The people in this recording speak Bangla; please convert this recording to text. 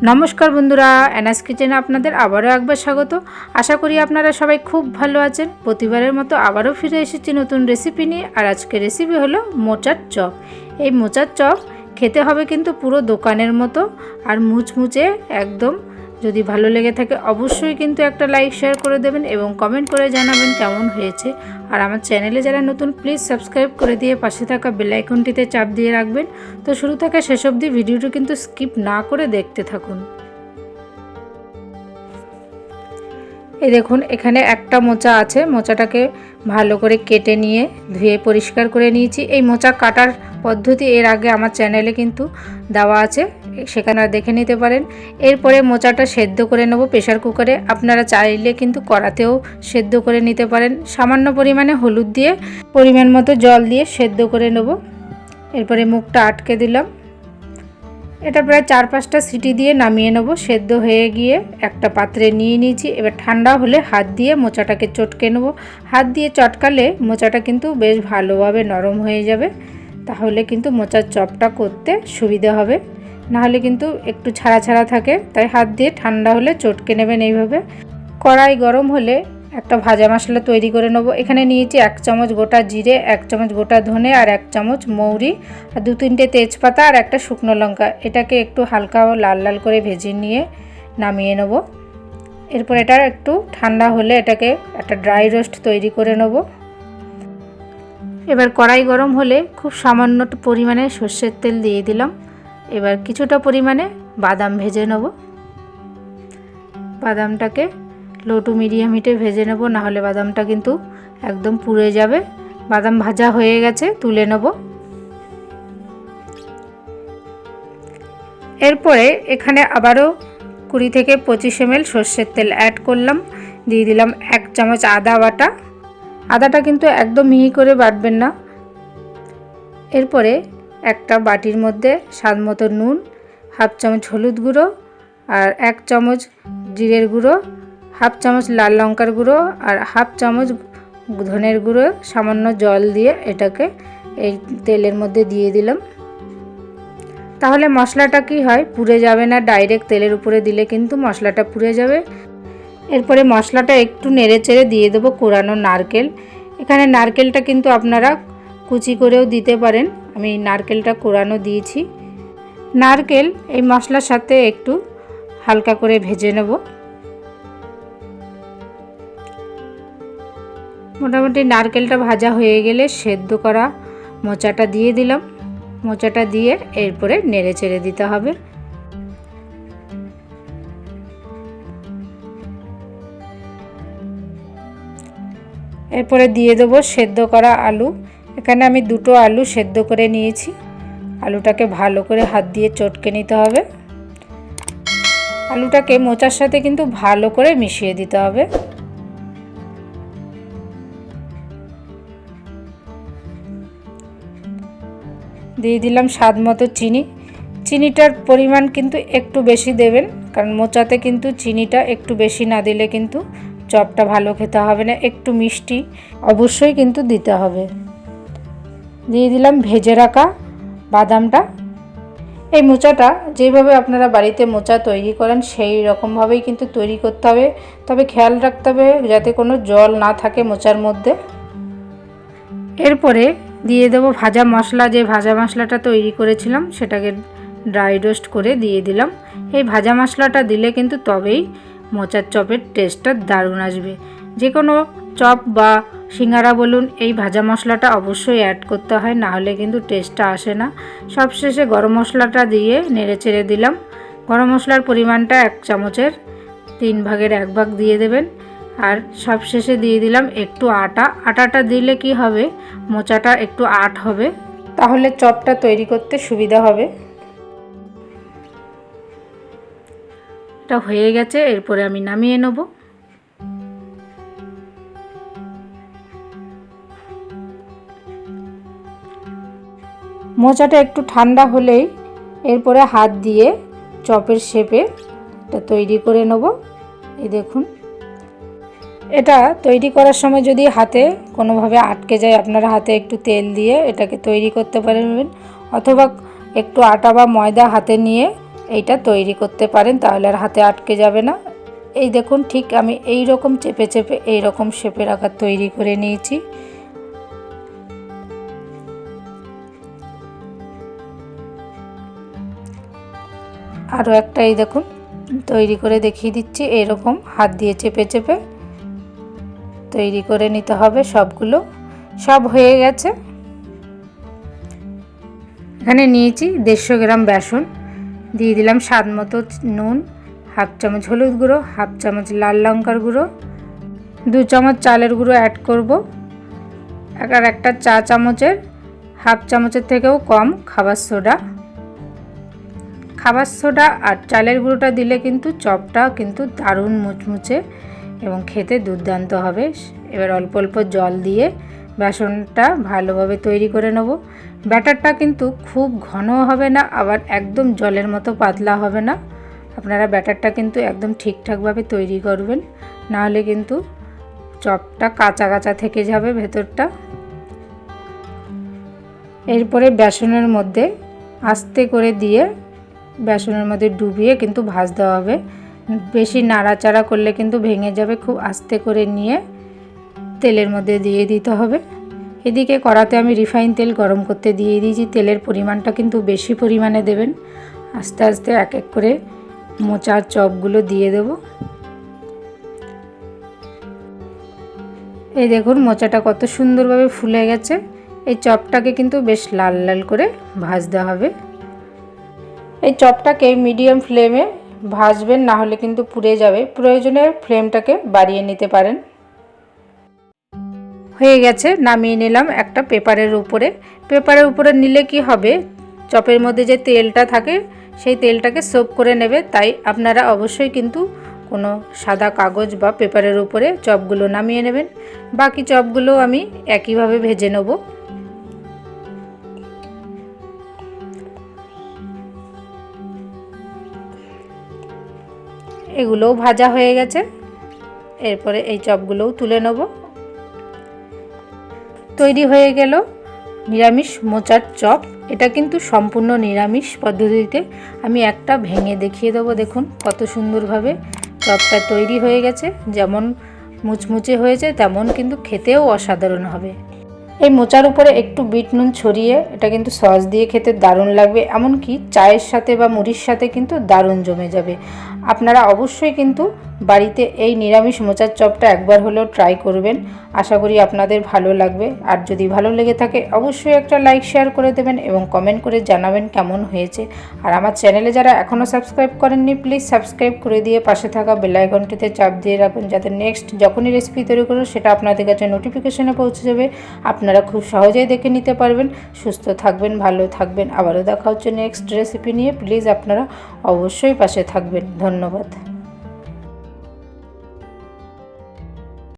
নমস্কার বন্ধুরা অ্যানাস কিচেনে আপনাদের আবারও একবার স্বাগত। আশা করি আপনারা সবাই খুব ভালো আছেন। প্রতিবারের মতো আবারও ফিরে এসেছি নতুন রেসিপি নিয়ে। আর আজকের রেসিপি হলো মোচার চপ। এই মোচার চপ খেতে হবে কিন্তু পুরো দোকানের মতো। আর মুচমুচে একদম যদি ভালো লেগে থাকে, অবশ্যই কিন্তু একটা লাইক শেয়ার করে দেবেন এবং কমেন্ট করে জানাবেন কেমন হয়েছে। আর আমার চ্যানেলে যারা নতুন প্লিজ সাবস্ক্রাইব করে দিয়ে পাশে থাকা বেল আইকনটিতে চাপ দিয়ে রাখবেন। তো শুরু থেকে শেষ অবধি ভিডিওটি কিন্তু স্কিপ না করে দেখতে থাকুন। এই দেখুন, এখানে একটা মোচা আছে। মোচাটাকে ভালো করে কেটে নিয়ে, ধুয়ে পরিষ্কার করে নিয়েছি। এই মোচা কাটার পদ্ধতি এর আগে আমার চ্যানেলে কিন্তু দেওয়া আছে। সেখানে দেখে নিতে পারেন। এরপরে মোচাটা সেদ্ধ করে নেব প্রেশার কুকারে। আপনারা চাইলে কিন্তু কড়াতেও সেদ্ধ করে নিতে পারেন। সামান্য পরিমাণে হলুদ দিয়ে পরিমাণ মতো জল দিয়ে সেদ্ধ করে নেব। এরপরে মুখটা আটকে দিলাম। এটা প্রায় চার পাঁচটা সিটি দিয়ে নামিয়ে নেব। সেদ্ধ হয়ে গিয়ে একটা পাত্রে নিয়ে নিয়েছি। এবার ঠান্ডা হলে হাত দিয়ে মোচাটাকে চটকে নেব। হাত দিয়ে চটকালে মোচাটা কিন্তু বেশ ভালোভাবে নরম হয়ে যাবে। তাহলে কিন্তু মোচার চপটা করতে সুবিধা হবে। নাহলে কিন্তু একটু ছাড়া ছাড়া থাকে, তাই হাত দিয়ে ঠান্ডা হলে চটকে নেবেন এইভাবে। কড়াই গরম হলে একটা ভাজা মশলা তৈরি করে নেব। এখানে নিয়েছি এক চামচ গোটা জিরে, এক চামচ গোটা ধনে আর এক চামচ মৌরি, আর দু তিনটে তেজপাতা আর একটা শুকনো লঙ্কা। এটাকে একটু হালকা ও লাল লাল করে ভেজে নিয়ে নামিয়ে নেব। এরপর এটা একটু ঠান্ডা হলে এটাকে একটা ড্রাই রোস্ট তৈরি করে নেব। এবার কড়াই গরম হলে খুব সামান্য পরিমাণে সর্ষের তেল দিয়ে দিলাম। এবার কিছুটা পরিমাণে বাদাম ভেজে নেব। বাদামটাকে লো টু মিডিয়াম হিটে ভেজে নেব, নাহলে বাদামটা কিন্তু একদম পুড়ে যাবে। বাদাম ভাজা হয়ে গেছে, তুলে নেব। এরপরে এখানে আবারও কুড়ি থেকে পঁচিশ এমএল সর্ষের তেল অ্যাড করলাম। দিয়ে দিলাম এক চামচ আদা বাটা। আদাটা কিন্তু একদম মিহি করে বাটবেন না। এরপরে একটা বাটির মধ্যে স্বাদ মতো নুন, হাফ চামচ হলুদ গুঁড়ো আর এক চামচ জিরের গুঁড়ো, হাফ চামচ লাল লঙ্কার গুঁড়ো আর হাফ চামচ ধনের গুঁড়ো, সামান্য জল দিয়ে এটাকে এই তেলের মধ্যে দিয়ে দিলাম। তাহলে মশলাটা কি হয়? পুড়ে যাবে না ডাইরেক্ট তেলের উপরে দিলে কিন্তু মশলাটা পুড়ে যাবে। এরপরে মশলাটা একটু নেড়ে চেড়ে দিয়ে দেবো কোরানো নারকেল। এখানে নারকেলটা কিন্তু আপনারা কুচি করেও দিতে পারেন। আমি নারকেলটা কোরানো দিয়েছি। নারকেল এই মশলার সাথে একটু হালকা করে ভেজে নেব। মোটামুটি নারকেলটা ভাজা হয়ে গেলে সেদ্ধ করা মোচাটা দিয়ে দিলাম। মোচাটা দিয়ে এরপরে নেড়ে চেড়ে দিতে হবে। এরপরে দিয়ে দেবো সেদ্ধ করা আলু। এখানে আমি দুটো আলু সেদ্ধ করে নিয়েছি। আলুটাকে ভালো করে হাত দিয়ে চটকে নিতে হবে। আলুটাকে মোচার সাথে কিন্তু ভালো করে মিশিয়ে দিতে হবে। দিয়ে দিলাম স্বাদ মতো চিনি। চিনিটার পরিমাণ কিন্তু একটু বেশি দেবেন, কারণ মোচাতে কিন্তু চিনিটা একটু বেশি না দিলে কিন্তু চপটা ভালো খেতে হবে না, একটু মিষ্টি অবশ্যই কিন্তু দিতে হবে। দিয়ে দিলাম ভেজে রাখা বাদামটা। এই মোচাটা যেভাবে আপনারা বাড়িতে মোচা তৈরি করেন সেই রকমভাবেই কিন্তু তৈরি করতে হবে। তবে খেয়াল রাখতে হবে যাতে কোনো জল না থাকে মোচার মধ্যে। এরপরে দিয়ে দেবো ভাজা মশলা। যে ভাজা মশলাটা তৈরি করেছিলাম সেটাকে ড্রাই রোস্ট করে দিয়ে দিলাম। এই ভাজা মশলাটা দিলে কিন্তু তবেই মোচার চপের টেস্টটা দারুণ আসবে। যে কোনো চপ বা সিঙ্গারা বলুন, এই ভাজা মশলাটা অবশ্যই অ্যাড করতে হয় না হলে কিন্তু টেস্টটা আসে না। সবশেষে গরম মশলাটা দিয়ে নেড়ে চেড়ে দিলাম। গরম মশলার পরিমাণটা এক চামচের, তিন ভাগের এক ভাগ দিয়ে দেবেন। আর সবশেষে দিয়ে দিলাম একটু আটা। আটাটা দিলে কি হবে? মোচাটা একটু আট হবে। তাহলে চপটা তৈরি করতে সুবিধা হবে। এটা হয়ে গেছে, এরপরে আমি নামিয়ে নেব। মোচাটা একটু ঠান্ডা হলেই এরপরে হাত দিয়ে চপের শেপে এটা তৈরি করে নেব। এই দেখুন। এটা তৈরি করার সময় যদি হাতে কোনোভাবে আটকে যায়, আপনারা হাতে একটু তেল দিয়ে এটাকে তৈরি করতে পারবেন অথবা একটু আটা বা ময়দা হাতে নিয়ে এইটা তৈরি করতে পারেন, তাহলে আর হাতে আটকে যাবে না। এই দেখুন, ঠিক আমি এই রকম চেপে চেপে এই রকম শেপের আকার তৈরি করে নিয়েছি। আরও একটা এই দেখুন, তৈরি করে দেখিয়ে দিচ্ছি, এরকম হাত দিয়ে চেপে চেপে তৈরি করে নিতে হবে সবগুলো। সব হয়ে গেছে। এখানে নিয়েছি দেড়শো গ্রাম বেসন, দিয়ে দিলাম স্বাদ মতো নুন, হাফ চামচ হলুদ গুঁড়ো, হাফ চামচ লাল লঙ্কার গুঁড়ো, দু চামচ চালের গুঁড়ো অ্যাড করব। আর একটা চা চামচের, হাফ চামচের থেকেও কম খাবার সোডা। খাবার সোডা আর চালের গুঁড়োটা দিলে কিন্তু চপটা কিন্তু দারুণ মুচমুচে এবং খেতে দুর্দান্ত হবে। এবার অল্প অল্প জল দিয়ে বেসনটা ভালোভাবে তৈরি করে নেব। ব্যাটারটা কিন্তু খুব ঘন হবে না, আবার একদম জলের মতো পাতলা হবে না। আপনারা ব্যাটারটা কিন্তু একদম ঠিকঠাকভাবে তৈরি করবেন নাহলে কিন্তু চপটা কাঁচা কাঁচা থেকে যাবে ভেতরটা। এরপরে বেসনের মধ্যে আস্তে করে দিয়ে বেসনের মধ্যে ডুবিয়ে কিন্তু ভাজতে হবে। বেশি নাড়াচাড়া করলে কিন্তু ভেঙে যাবে, খুব আস্তে করে নিয়ে তেলের মধ্যে দিয়ে দিতে হবে। এদিকে কড়াতে আমি রিফাইন তেল গরম করতে দিয়ে দিয়েছি। তেলের পরিমাণটা কিন্তু বেশি পরিমাণে দেবেন। আস্তে আস্তে এক এক করে মোচার চপগুলো দিয়ে দেব। এই দেখুন মোচাটা কত সুন্দরভাবে ফুলে গেছে। এই চপটাকে কিন্তু বেশ লাল লাল করে ভাজতে হবে। এই চপটাকে মিডিয়াম ফ্লেমে ভাজবেন, না হলে কিন্তু পুড়ে যাবে। প্রয়োজনে ফ্লেমটাকে বাড়িয়ে নিতে পারেন। হয়ে গেছে, নামিয়ে নিলাম একটা পেপারের উপরে। পেপারের উপরে নিলে কি হবে? চপের মধ্যে যে তেলটা থাকে, সেই তেলটাকে সোপ করে নেবে। তাই আপনারা অবশ্যই কিন্তু কোনো সাদা কাগজ বা পেপারের উপরে চপগুলো নামিয়ে নেবেন। বাকি চপগুলো আমি একইভাবে ভেজে নেব। এগুলোও ভাজা হয়ে গেছে। এরপরে এই চপগুলোও তুলে নেব। তৈরি হয়ে গেল নিরামিষ মোচার চপ। এটা কিন্তু সম্পূর্ণ নিরামিষ পদ্ধতিতে। আমি একটা ভেঙে দেখিয়ে দেবো, দেখুন কত সুন্দরভাবে চপটা তৈরি হয়ে গেছে। যেমন মুচমুচে হয়েছে, তেমন কিন্তু খেতেও অসাধারণ হবে। এই মোচার উপরে একটু বিট নুন ছড়িয়ে এটা কিন্তু সস দিয়ে খেতে দারুণ লাগবে। এমনকি চায়ের সাথে বা মুড়ির সাথে কিন্তু দারুণ জমে যাবে। আপনারা অবশ্যই কিন্তু বাড়িতে এই নিরামিষ মোচার চপটা একবার হলেও ট্রাই করবেন। আশা করি আপনাদের ভালো লাগবে। আর যদি ভালো লেগে থাকে, অবশ্যই একটা লাইক শেয়ার করে দেবেন এবং কমেন্ট করে জানাবেন কেমন হয়েছে। আর আমার চ্যানেলে যারা এখনও সাবস্ক্রাইব করেননি প্লিজ সাবস্ক্রাইব করে দিয়ে পাশে থাকা বেলাইকনটিতে চাপ দিয়ে রাখুন যাতে নেক্সট যখনই রেসিপি তৈরি করো সেটা আপনাদের কাছে নোটিফিকেশনে পৌঁছে যাবে। আপনারা খুব সহজেই দেখে নিতে পারবেন। সুস্থ থাকবেন, ভালো থাকবেন। আবারও দেখা হচ্ছে নেক্সট রেসিপি নিয়ে। প্লিজ আপনারা অবশ্যই পাশে থাকবেন। ধন্যবাদ।